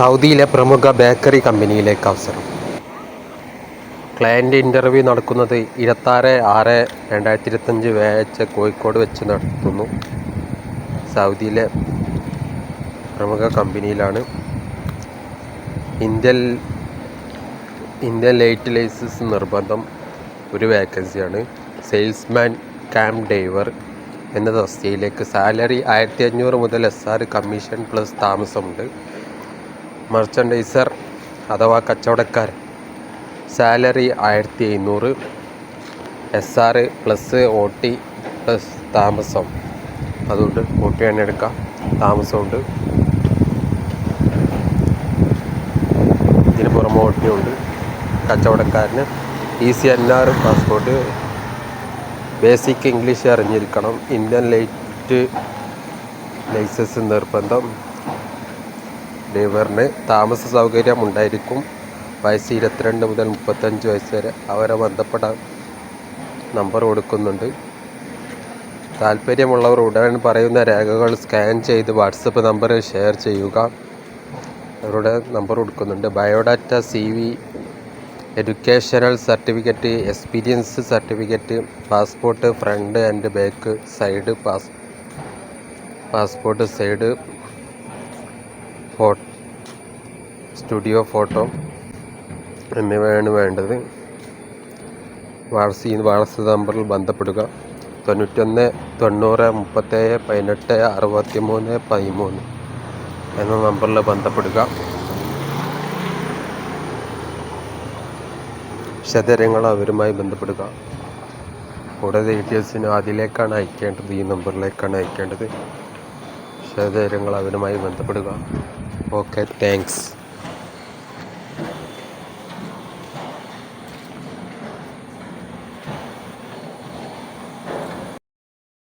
സൗദിയിലെ പ്രമുഖ ബേക്കറി കമ്പനിയിലേക്ക് അവസരം. ക്ലയന്റ് ഇന്റർവ്യൂ നടക്കുന്നത് ഇരുപത്താറ് ആറ് രണ്ടായിരത്തി ഇരുപത്തഞ്ച് വ്യാഴാഴ്ച കോഴിക്കോട് വെച്ച് നടത്തുന്നു. സൗദിയിലെ പ്രമുഖ കമ്പനിയിലാണ് ഇന്ത്യൻ ഇന്ത്യൻ ലൈറ്റ് ലൈസൻസ് നിർബന്ധം ഒരു വേക്കൻസിയാണ്. സെയിൽസ്മാൻ ക്യാമ്പ് ഡ്രൈവർ എന്ന തസ്തികയിലേക്ക് സാലറി ആയിരത്തി അഞ്ഞൂറ് മുതൽ എസ് ആർ കമ്മീഷൻ പ്ലസ് താമസമുണ്ട്. മർച്ചൻഡൈസർ അഥവാ കച്ചവടക്കാരൻ. സാലറി ആയിരത്തി എഴുന്നൂറ് S R plus O T plus താമസം. അതുകൊണ്ട് ഒ ടി തന്നെ എടുക്കാം. താമസമുണ്ട്. ഇതിന് പുറമെ ഒ ടി ഉണ്ട്. കച്ചവടക്കാരന് E C N R passport basic English അറിഞ്ഞിരിക്കണം. ഇന്ത്യൻ ലൈറ്റ് ലൈസൻസ് നിർബന്ധം. ഡ്രൈവറിന് താമസ സൗകര്യം ഉണ്ടായിരിക്കും. വയസ്സ് ഇരുപത്തിരണ്ട് മുതൽ മുപ്പത്തഞ്ച് വയസ്സ് വരെ അവരെ ബന്ധപ്പെടാൻ നമ്പർ കൊടുക്കുന്നുണ്ട്. താല്പര്യമുള്ളവർ ഉടൻ പറയുന്ന രേഖകൾ സ്കാൻ ചെയ്ത് വാട്സപ്പ് നമ്പർ ഷെയർ ചെയ്യുക. അവരുടെ നമ്പർ കൊടുക്കുന്നുണ്ട്. Biodata C V educational certificate experience certificate passport front and back side pass passport side ഫോ സ്റ്റുഡിയോ ഫോട്ടോ എന്നിവയാണ് വേണ്ടത്. വാർസി ഈ വാട്സ് നമ്പറിൽ ബന്ധപ്പെടുക. തൊണ്ണൂറ്റൊന്ന് തൊണ്ണൂറ് മുപ്പത്തേഴ് പതിനെട്ട് അറുപത്തി മൂന്ന് പതിമൂന്ന് എന്ന നമ്പറിൽ ബന്ധപ്പെടുക. വിശദരങ്ങൾ അവരുമായി ബന്ധപ്പെടുക. കൂടെ ഡീറ്റെയിൽസിന് അതിലേക്കാണ് അയക്കേണ്ടത്. ഈ നമ്പറിലേക്കാണ് അയക്കേണ്ടത്. വിശദരങ്ങൾ അവരുമായി ബന്ധപ്പെടുക. Okay thanks